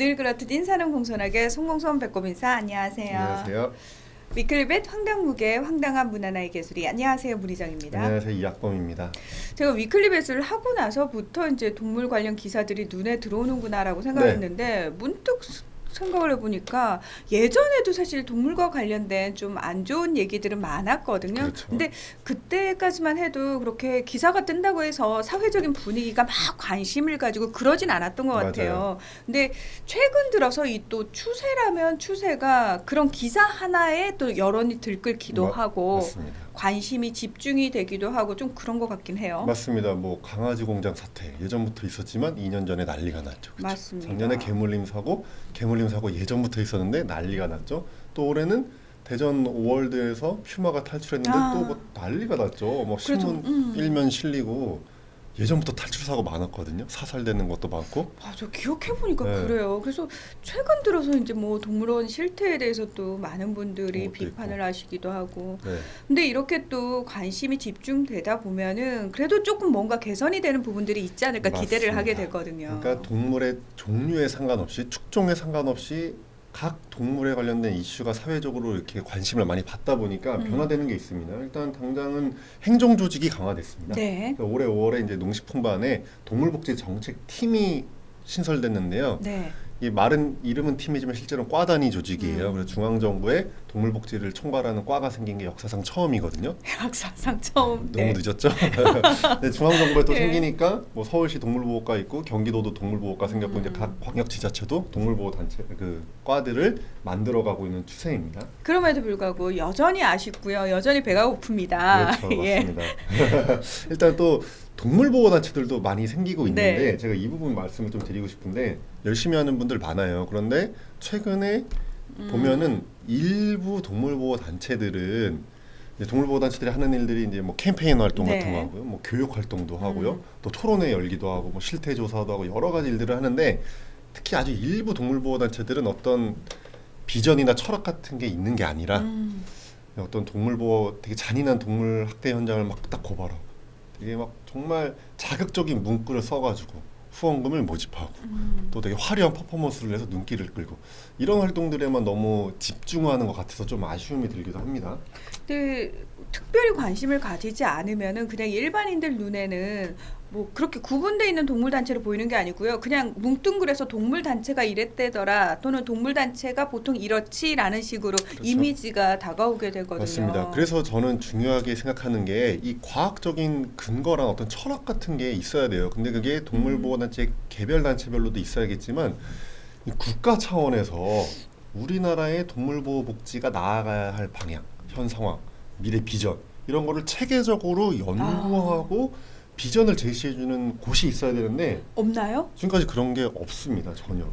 늘 그렇듯 인사는 공손하게 송공손 배꼽 인사 안녕하세요. 안녕하세요. 위클리벳 황당무계 황당한 문화나의 개수리 안녕하세요 문희정입니다. 안녕하세요. 이학범입니다. 제가 위클리벳을 하고 나서부터 이제 동물 관련 기사들이 눈에 들어오는구나라고 생각했는데 네. 문득 스- 생각을 해보니까 예전에도 사실 동물과 관련된 좀 안 좋은 얘기들은 많았거든요. 그렇죠. 근데 그때까지만 해도 그렇게 기사가 뜬다고 해서 사회적인 분위기가 막 관심을 가지고 그러진 않았던 것 같아요. 맞아요. 근데 최근 들어서 이 또 추세라면 추세가 그런 기사 하나에 또 여론이 들끓기도 마- 하고 맞습니다. 관심이 집중이 되기도 하고 좀 그런 것 같긴 해요. 맞습니다. 뭐 강아지 공장 사태 예전부터 있었지만 2년 전에 난리가 났죠. 그렇죠? 맞습니다. 작년에 개물림 사고, 개물림 사고 예전부터 있었는데 난리가 났죠. 또 올해는 대전 오월드에서 퓨마가 탈출했는데 아. 또뭐 난리가 났죠. 뭐 신문 음. 일면 실리고 예전부터 탈출 사고 많았거든요. 사살되는 것도 많고. 맞아 기억해 보니까 네. 그래요. 그래서 최근 들어서 이제 뭐 동물원 실태에 대해서 또 많은 분들이 비판을 있고. 하시기도 하고. 네. 근데 이렇게 또 관심이 집중되다 보면은 그래도 조금 뭔가 개선이 되는 부분들이 있지 않을까 기대를 하게 맞습니다. 되거든요. 그러니까 동물의 종류에 상관없이 축종에 상관없이 각 동물에 관련된 이슈가 사회적으로 이렇게 관심을 많이 받다 보니까 음. 변화되는 게 있습니다. 일단 당장은 행정 조직이 강화됐습니다. 네. 올해 5월에 이제 농식품반에 동물복지 정책 팀이 신설됐는데요. 네. 이 말은 이름은 팀이지만 실제로는 과 단위 조직이에요. 음. 그래서 중앙 정부에 동물 복지를 총괄하는 과가 생긴 게 역사상 처음이거든요. 학사상 처음. 너무 네. 늦었죠. 근데 중앙 정부에 또 네. 생기니까 뭐 서울시 동물보호과 있고 경기도도 동물보호과 생겼고 음. 이제 각 광역 지자체도 동물보호 단체 그 과들을 만들어가고 있는 추세입니다. 그럼에도 불구하고 여전히 아쉽고요. 여전히 배가 고픕니다. 그렇죠, 예. 맞습니다. 일단 또 동물보호 단체들도 많이 생기고 있는데 네. 제가 이 부분 말씀을 좀 드리고 싶은데 열심히 하는 분들 많아요. 그런데 최근에 음. 보면은 일부 동물보호 단체들은 이제 동물보호 단체들이 하는 일들이 이제 뭐 캠페인 활동 네. 같은 거 하고요, 뭐 교육 활동도 하고요, 음. 또 토론회 열기도 하고, 뭐 실태 조사도 하고 여러 가지 일들을 하는데 특히 아주 일부 동물보호 단체들은 어떤 비전이나 철학 같은 게 있는 게 아니라 음. 어떤 동물보호 되게 잔인한 동물 학대 현장을 막 딱 고발하고 되게 막 정말 자극적인 문구를 써가지고 후원금을 모집하고 음. 또 되게 화려한 퍼포먼스를 해서 눈길을 끌고 이런 활동들에만 너무 집중하는 것 같아서 좀 아쉬움이 들기도 합니다. 근데 특별히 관심을 가지지 않으면은 그냥 일반인들 눈에는 뭐 그렇게 구분돼 있는 동물 단체로 보이는 게 아니고요. 그냥 뭉뚱그려서 동물 단체가 이랬대더라 또는 동물 단체가 보통 이렇지라는 식으로 이미지가 다가오게 되거든요. 그렇죠. 맞습니다. 그래서 저는 중요하게 생각하는 게 이 과학적인 근거랑 어떤 철학 같은 게 있어야 돼요. 근데 그게 동물 보호 단체 개별 단체별로도 있어야겠지만 이 국가 차원에서 우리나라의 동물 보호 복지가 나아가야 할 방향, 현 상황, 미래 비전 이런 거를 체계적으로 연구하고 비전을 제시해주는 곳이 있어야 되는데 없나요? 지금까지 그런 게 없습니다 전혀.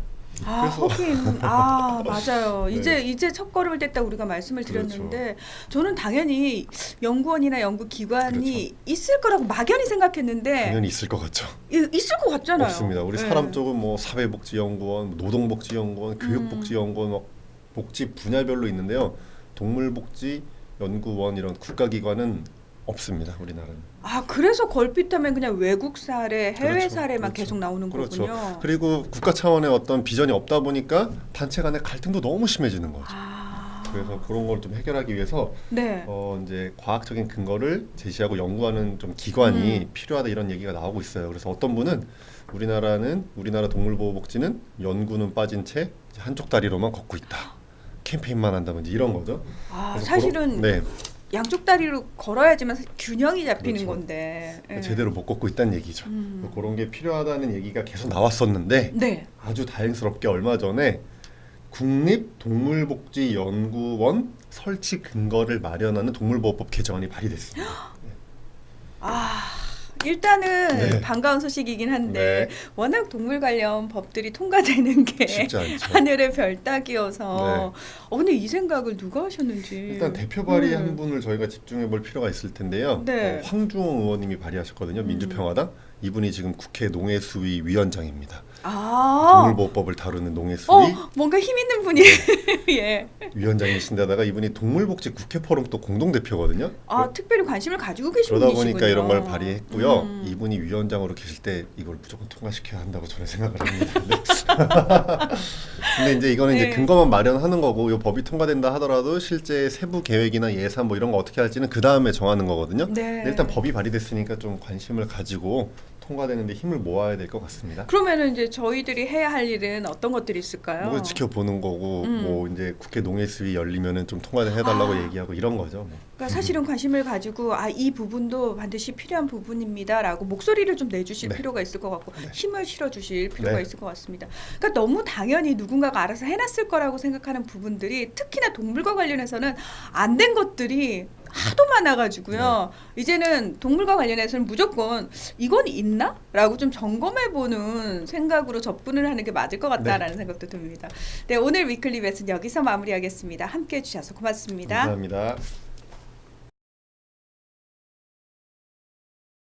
아, 하긴 아 맞아요. 네. 이제 이제 첫 걸음을 뗐다 우리가 말씀을 그렇죠. 드렸는데 저는 당연히 연구원이나 연구 기관이 있을 거라고 막연히 생각했는데 그렇죠. 당연히 있을 것 같죠. 이- 있을 것 같잖아요. 없습니다. 우리 네. 사람 쪽은 뭐 사회복지연구원, 뭐 노동복지연구원, 음. 교육복지연구원, 뭐 복지 분야별로 있는데요. 동물복지 연구원 이런 국가기관은 없습니다. 우리나라는. 아 그래서 걸핏 하면 그냥 외국 사례, 해외 그렇죠. 사례만 그렇죠. 계속 나오는 그렇죠. 거군요. 그리고 국가 차원의 어떤 비전이 없다 보니까 단체 간의 갈등도 너무 심해지는 거죠. 아 그래서 그런 걸 좀 해결하기 위해서 네. 어 이제 과학적인 근거를 제시하고 연구하는 좀 기관이 음. 필요하다 이런 얘기가 나오고 있어요. 그래서 어떤 분은 우리나라는 우리나라 동물보호복지는 연구는 빠진 채 한쪽 다리로만 걷고 있다. 캠페인만 한다든지 이런 거죠. 아 사실은 그런- 네, 양쪽 다리로 걸어야지만 균형이 잡히는 그렇죠. 건데. 예. 제대로 못 걷고 있다는 얘기죠. 음. 그런 게 필요하다는 얘기가 계속 나왔었는데 네. 아주 다행스럽게 얼마 전에 국립동물복지연구원 설치 근거를 마련하는 동물보호법 개정안이 발의됐습니다. 아 일단은 네. 반가운 소식이긴 한데 워낙 동물 관련 법들이 통과되는 게. 하늘의 별 따기여서 어 근데 이 생각을 누가 하셨는지 일단 대표 발의 음. 한 분을 저희가 집중해 볼 필요가 있을 텐데요. 네. 어, 황주홍 의원님이 발의하셨거든요. 음. 민주평화당. 이분이 지금 국회 농해수위 위원장입니다. 아. 동물보호법을 다루는 농해수위 어, 뭔가 힘 있는 분이 예. 위원장이신데다가 이분이 동물복지 국회 포럼 또 공동 대표거든요. 아, 특별히 관심을 가지고 계신 그러다 분이시군요. 보니까 이런 걸 발의했고요. 음. 이분이 위원장으로 계실 때 이걸 무조건 통과시켜야 한다고 저는 생각을 합니다. 네. 근데 이제 이거는 이제 네. 근거만 마련하는 거고 이 법이 통과된다 하더라도 실제 세부 계획이나 예산 뭐 이런 거 어떻게 할지는 그 다음에 정하는 거거든요. 네. 일단 법이 발의됐으니까 좀 관심을 가지고 통과되는데 힘을 모아야 될 것 같습니다. 그러면은 이제 저희들이 해야 할 일은 어떤 것들이 있을까요? 뭐 지켜보는 거고 음. 뭐 이제 국회 농해 수위 열리면은 좀 통과 해달라고 아. 얘기하고 이런 거죠. 뭐. 그러니까 사실은 관심을 가지고 아 이 부분도 반드시 필요한 부분입니다라고 목소리를 좀 내주실 네. 필요가 있을 것 같고 네. 힘을 실어주실 필요가 네. 있을 것 같습니다. 그러니까 너무 당연히 누군가가 알아서 해놨을 거라고 생각하는 부분들이 특히나 동물과 관련해서는 안 된 것들이 하도 많아가지고요. 네. 이제는 동물과 관련해서는 무조건 이건 있나?라고 좀 점검해보는 생각으로 접근을 하는 게 맞을 것 같다라는 생각도 듭니다. 네 오늘 위클리 벳은 여기서 마무리하겠습니다. 함께 해 주셔서 고맙습니다. 감사합니다.